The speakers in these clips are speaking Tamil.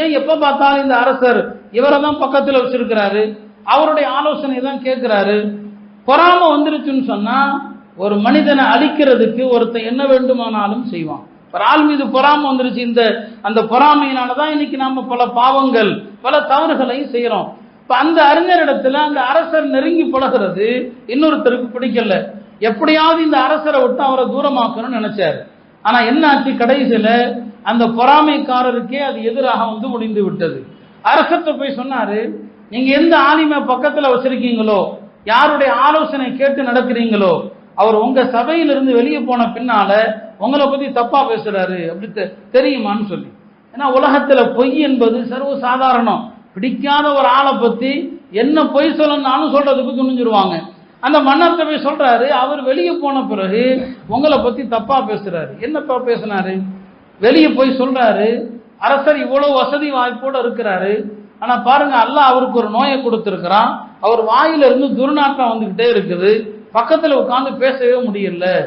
ஏன் எப்ப பார்த்தாலும் இந்த அரசர் இவரை தான் பக்கத்தில் வச்சிருக்கிறாரு? அவருடைய ஆலோசனை தான் கேட்கிறாரு. பொறாம வந்துருச்சுன்னு சொன்னா ஒரு மனிதனை அழிக்கிறதுக்கு ஒருத்தன் என்ன வேண்டுமானாலும் செய்வான். ஒரு ஆள் மீது பொறாம வந்துருச்சு இந்த அந்த பொறாமையினாலதான் இன்னைக்கு நாம பல பாவங்கள் பல தவறுகளையும் செய்யறோம் இப்ப அந்த அறிஞரிடத்துல அந்த அரசர் நெருங்கி பழகிறது இன்னொருத்தருக்கு பிடிக்கல. எப்படியாவது இந்த அரசரை விட்டு அவரை தூரமாக்கணும்னு நினைச்சாரு. ஆனா என்ன ஆச்சு கடைசியில அந்த பொறாமைக்காரருக்கே அது எதிராக வந்து முடிந்து விட்டது. அரசத்தை போய் சொன்னாரு நீங்க எந்த ஆலிமை பக்கத்துல வச்சிருக்கீங்களோ யாருடைய ஆலோசனை கேட்டு நடக்கிறீங்களோ அவர் உங்க சபையிலிருந்து வெளியே போன பின்னால உங்களை பத்தி தப்பா பேசுறாரு அப்படி தெ- தெரியுமான்னு சொல்லி. ஏன்னா உலகத்துல பொய் என்பது சர்வ சாதாரணம் பிடிக்காத ஒரு ஆளை பத்தி என்ன பொய் சொல்லணும்னாலும் சொல்றதுக்கு துணிஞ்சிருவாங்க. அந்த மன்னர்கிட்ட போய் சொல்றாரு அவர் வெளியே போன பிறகு உங்களை பத்தி தப்பா பேசுறாரு. என்னப்பா பேசினாரு? வெளியே போய் சொல்றாரு அரசர் இவ்வளவு வசதி வாய்ப்போட இருக்கிறாரு. ஆனா பாருங்க அல்லாஹ் அவருக்கு ஒரு நோயை கொடுத்திருக்கிறான். அவர் வாயில இருந்து துர்நாற்றம் வந்துகிட்டே இருக்குது. பக்கத்துல உட்காந்து பேசவே முடியல.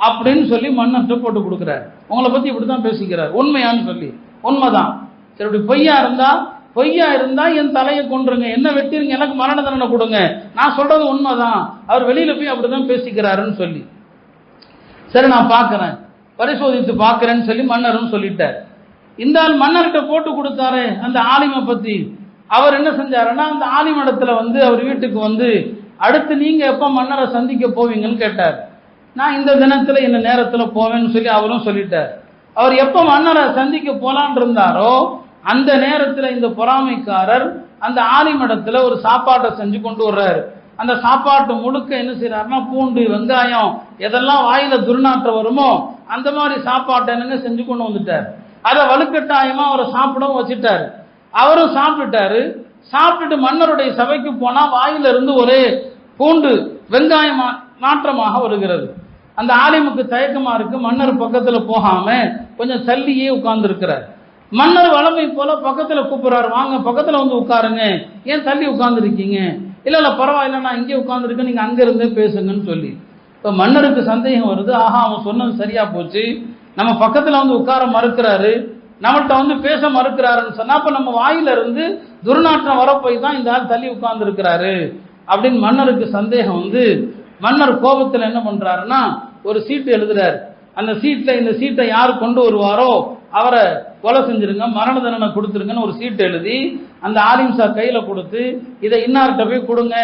அப்படின்னு சொல்லி மன்னர்கிட்ட போட்டு கொடுக்குறாரு. உங்களை பத்தி இப்படிதான் பேசிக்கிறார். உண்மையான்னு சொல்லி. உண்மைதான். சரி இப்படி பொய்யா இருந்தா? பொய்யா இருந்தா என் தலையை கொன்றுங்க. என்ன வெட்டிருங்க? எனக்கு மரண தண்டனை கொடுங்க. நான் சொல்றது உண்மைதான். அவர் வெளியில போய் அப்படிதான் பேசிக்கிறாருன்னு சொல்லி. சரி நான் பாக்குறேன் பரிசோதித்து பார்க்குறேன்னு சொல்லி மன்னரும் சொல்லிட்டார். இந்த ஆள் மன்னர்கிட்ட போட்டு கொடுத்தாரு அந்த ஆலிமை பற்றி அவர் என்ன செஞ்சாருன்னா அந்த ஆலிமடத்தில் வந்து அவர் வீட்டுக்கு வந்து அடுத்து நீங்கள் எப்போ மன்னரை சந்திக்க போவீங்கன்னு கேட்டார். நான் இந்த தினத்தில் இந்த நேரத்தில் போவேன்னு சொல்லி அவரும் சொல்லிட்டார். அவர் எப்போ மன்னரை சந்திக்க போலான் இருந்தாரோ அந்த நேரத்தில் இந்த பொறாமைக்காரர் அந்த ஆலிமடத்தில் ஒரு சாப்பாட்டை செஞ்சு கொண்டு வர்றாரு. அந்த சாப்பாட்டு முழுக்க என்ன செய்யறாருன்னா பூண்டு வெங்காயம் எதெல்லாம் வாயில துர்நாற்றம் வருமோ அந்த மாதிரி சாப்பாட்டை என்னங்க செஞ்சு கொண்டு வந்துட்டார். அதை வலுக்கட்டாயமா அவரை சாப்பிடவும் வச்சுட்டாரு. அவரும் சாப்பிட்டுட்டாரு. சாப்பிட்டுட்டு மன்னருடைய சபைக்கு போனா வாயில இருந்து ஒரே பூண்டு வெங்காயம் நாற்றமாக வருகிறது. அந்த ஆலிமுக்கு தயக்கமா இருக்கு. மன்னர் பக்கத்துல போகாம கொஞ்சம் தள்ளியே உட்கார்ந்து இருக்கிறார் மன்னர் வளமை போல பக்கத்துல கூப்பிடுறாரு. வாங்க பக்கத்துல வந்து உட்காருங்க. ஏன் தள்ளி உட்கார்ந்து இருக்கீங்க இல்ல இல்ல பரவாயில்ல நான் இங்கே உட்கார்ந்துருக்கேன். நீங்க அங்க இருந்தே பேசுங்கன்னு சொல்லி. இப்போ மன்னருக்கு சந்தேகம் வருது ஆஹா அவன் சொன்னது சரியா போச்சு. நம்ம பக்கத்தில் வந்து உட்கார மறுக்கிறாரு. நம்மள்கிட்ட வந்து பேச மறுக்கிறாருன்னு சொன்னா அப்ப நம்ம வாயில இருந்து துர்நாற்றம் வரப்போய் தான் இந்த ஆள் தள்ளி உட்கார்ந்து இருக்கிறாரு அப்படின்னு மன்னருக்கு சந்தேகம் வந்து மன்னர் கோபத்தில் என்ன பண்றாருன்னா ஒரு சீட்டு எழுதுறாரு. அந்த சீட்டில் இந்த சீட்டை யார் கொண்டு வருவாரோ அவரை கொலை செஞ்சிருங்க மரண தண்டனை கொடுத்துருங்கன்னு ஒரு சீட்டு எழுதி அந்த ஆலிம்சா கையில கொடுத்து இதை இன்னார்கிட்ட போய் கொடுங்க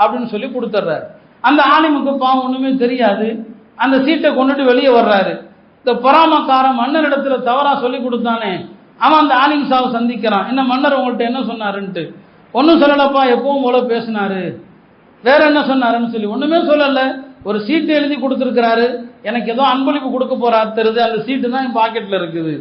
அப்படின்னு சொல்லி கொடுத்துட்றாரு அந்த ஆலிமுக்கு பாவம் ஒன்றுமே தெரியாது. அந்த சீட்டை கொண்டுட்டு வெளியே வர்றாரு. இந்த பொறாமக்காரன் மன்னரிடத்துல தவறாக சொல்லி கொடுத்தானே அவன் அந்த ஆலிம்சாவை சந்திக்கிறான். என்ன மன்னர் உங்கள்கிட்ட என்ன சொன்னாருன்ட்டு ஒன்றும் சொல்லலப்பா எப்பவும் போல பேசினாரு. வேற என்ன சொன்னாருன்னு சொல்லி. ஒன்றுமே சொல்லலை. ஒரு சீட்டு எழுதி கொடுத்துருக்கிறாரு. எனக்கு ஏதோ அன்பளிப்பு கொடுக்க போறாரு தெரியுது. அந்த சீட்டு தான் என் பாக்கெட்டில் இருக்குது.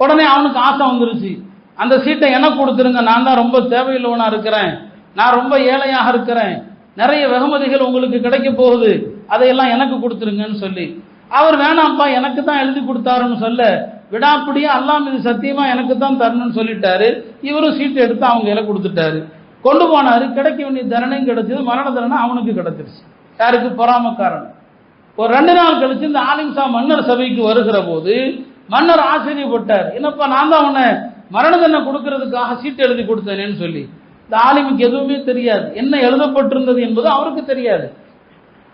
உடனே அவனுக்கு ஆசை வந்துருச்சு. அந்த சீட்டை எனக்கு கொடுத்துருங்க. நான் தான் ரொம்ப தேவையுள்ளவனா இருக்கிறேன். நான் ரொம்ப ஏழையாக இருக்கிறேன். நிறைய வெகுமதிகள் உங்களுக்கு கிடைக்க போகுது. அதையெல்லாம் எனக்கு கொடுத்துருங்கன்னு சொல்லி. அவர் வேணாம்ப்பா எனக்கு தான் எழுதி கொடுத்தாருன்னு சொல்ல விடாப்பிடியே அல்லாம் இது சத்தியமா எனக்கு தான் தரணும்னு சொல்லிட்டாரு. இவரும் சீட்டு எடுத்து அவங்க எல்லாம் கொடுத்துட்டாரு. கொண்டு போனாரு. கிடைக்க வேண்டிய தண்டனையும் கிடைச்சது. மரண தண்டனை அவனுக்கு கிடைச்சிருச்சு. யாருக்கு? பொறாமக்காரன் ஒரு ரெண்டு நாள் கழிச்சு இந்த ஆலிம்சா மன்னர் சபைக்கு வருகிற போது மன்னர் ஆச்சரியப்பட்டார். என்னப்பா நான் தான் உன்னை மரண தண்டனை கொடுக்கறதுக்காக சீட்டு எழுதி கொடுத்தேனேன்னு சொல்லி. இந்த ஆலிமுக்கு எதுவுமே தெரியாது. என்ன எழுதப்பட்டிருந்தது என்பது அவருக்கு தெரியாது.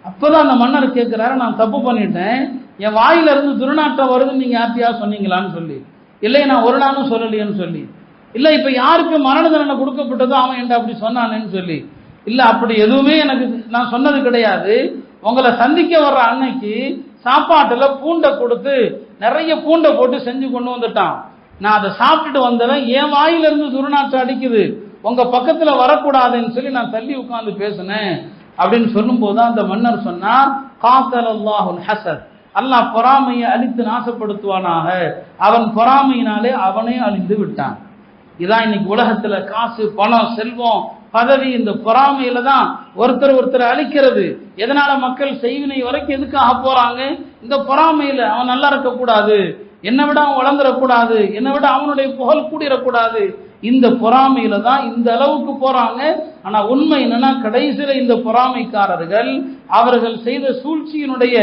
அப்போதான் அந்த மன்னர் கேட்குறாரு நான் தப்பு பண்ணிட்டேன். என் வாயில இருந்து துர்நாற்றம் வருதுன்னு நீங்க யார்த்தையா சொன்னீங்களான்னு சொல்லி. இல்லை நான் ஒரு நாளும் சொல்லலையேன்னு சொல்லி. இல்லை இப்போ யாருக்கு மரண தண்டனை கொடுக்கப்பட்டதோ அவன் என்கிட்ட அப்படி சொன்னானேன்னு சொல்லி. இல்லை அப்படி எதுவுமே எனக்கு நான் சொன்னது கிடையாது. உங்களை சந்திக்க வர்ற அன்னைக்கு சாப்பாட்டில் பூண்டை கொடுத்து நிறைய பூண்டை போட்டு செஞ்சு கொண்டு வந்துட்டான். நான் அதை சாப்பிட்டுட்டு வந்தவன் என் வாயிலிருந்து துர்நாற்றம் அடிக்குது. உங்க பக்கத்துல வரக்கூடாதுன்னு சொல்லி நான் தள்ளி உட்காந்து பேசினேன் அப்படின்னு சொல்லும்போது அந்த மன்னர் சொன்னா காத்தல் அல்லாஹுல் ஹசத் அல்லாஹ் பொறாமையை அழித்து நாசப்படுத்துவானாக. அவன் பொறாமையினாலே அவனே அழிந்து விட்டான். இதான் இன்னைக்கு உலகத்துல காசு பணம் செல்வம் பதவி இந்த பொறாமையில தான் ஒருத்தர் ஒருத்தர் அழிக்கிறது. எதனால மக்கள் செய்வினை வரைக்கும் எதுக்காக போறாங்க? இந்த பொறாமையில அவன் நல்லா இருக்கக்கூடாது. என்னை விட அவன் வளர்ந்துடக்கூடாது என்னை விட அவனுடைய புகழ் கூடிடக்கூடாது இந்த பொறாமையில தான் இந்த அளவுக்கு போறாங்க. ஆனா உண்மை என்னன்னா கடைசியில இந்த பொறாமைக்காரர்கள் அவர்கள் செய்த சூழ்ச்சியினுடைய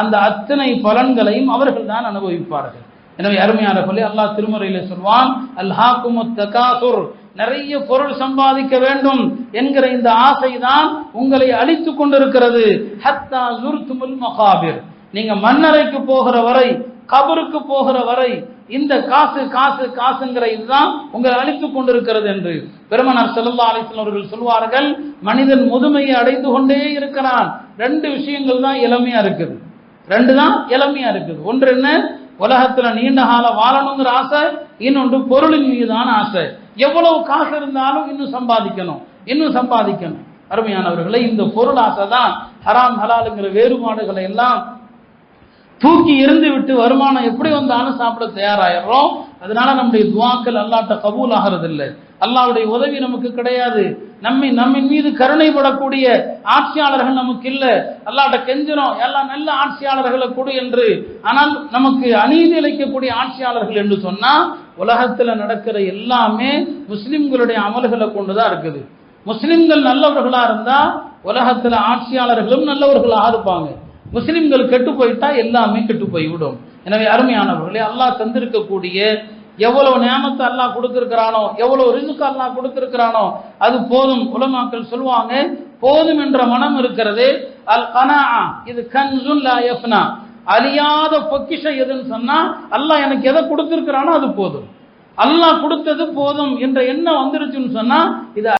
அந்த அத்தனை பலன்களையும் அவர்கள் தான் அனுபவிப்பார்கள். எனவே அருமையான அருமையானவர்களே அல்லாஹ் திருமுறையில சொல்வான் அல்ஹாக்குமுத்தகாசுர் நிறைய பொருள் சம்பாதிக்க வேண்டும் என்கிற இந்த ஆசைதான் உங்களை அழித்து கொண்டிருக்கிறது. ஹத்தா ஜுர்துமுல் மகாபிர். நீங்க மண்ணறைக்கு போகிற வரை கபருக்கு போகிற வரை இந்த காசு காசு காசுங்கிற இதுதான் உங்களை அழித்துக் கொண்டிருக்கிறது என்று பெருமனார் செல்லா அலிசன் அவர்கள் சொல்வார்கள் மனிதன் முதுமையை அடைந்து கொண்டே இருக்கிறான். ரெண்டு விஷயங்கள் தான் இளமையா இருக்குது. ரெண்டு தான் இளமையா இருக்குது. ஒன்று என்ன? உலகத்துல நீண்ட காலம் வாழணுங்கிற ஆசை இன்னொன்று பொருளின் மீதான ஆசை. எவ்வளவு காசு இருந்தாலும் இன்னும் சம்பாதிக்கணும் இன்னும் சம்பாதிக்கணும். அருமையானவர்களை இந்த பொருள் ஆசை தான் ஹராம் ஹலாலுங்கிற வேறுபாடுகளை எல்லாம் தூக்கி இருந்து விட்டு வருமானம் எப்படி வந்தாலும் சாப்பிட தயாராயிடுறோம். அதனால நம்முடைய துவாக்கள் அல்லாட்ட கபூல் ஆகிறது இல்லை அல்லாவுடைய உதவி நமக்கு கிடையாது. நம்மை நம்மின் மீது கருணைப்படக்கூடிய ஆட்சியாளர்கள் நமக்கு இல்லை அல்லாட்ட கெஞ்சிரும் எல்லாம் நல்ல ஆட்சியாளர்களை கொடு என்று. ஆனால் நமக்கு அநீதி இழைக்கக்கூடிய ஆட்சியாளர்கள் என்று சொன்னால் உலகத்தில் நடக்கிற எல்லாமே முஸ்லிம்களுடைய அமல்களை கொண்டுதான் இருக்குது. முஸ்லிம்கள் நல்லவர்களாக இருந்தால் உலகத்தில் ஆட்சியாளர்களும் நல்லவர்களாக இருப்பாங்க. முஸ்லிம்கள் கெட்டு போயிட்டா எல்லாமே கெட்டு போய்விடும் எனவே அருமையானவர்களே அல்லாஹ் தந்திருக்கக்கூடிய எவ்வளவு நியமத்தை அல்லாஹ் கொடுத்திருக்கிறானோ எவ்வளவு ரிசுக்கு அல்லாஹ் கொடுத்திருக்கிறானோ அது போதும் உலமாக்கள் சொல்லுவாங்க. போதும் என்ற மனம் இருக்கிறது. அல் கனா இது கன்சுன் லாயஃப்னா அழியாத பொக்கிஷம் எதுன்னு சொன்னா அல்லாஹ் எனக்கு எதை கொடுத்திருக்கிறானோ அது போதும். அல்லாஹ் கொடுத்தது போதும் என்ற எண்ணம் வந்துருச்சுன்னு சொன்னா இது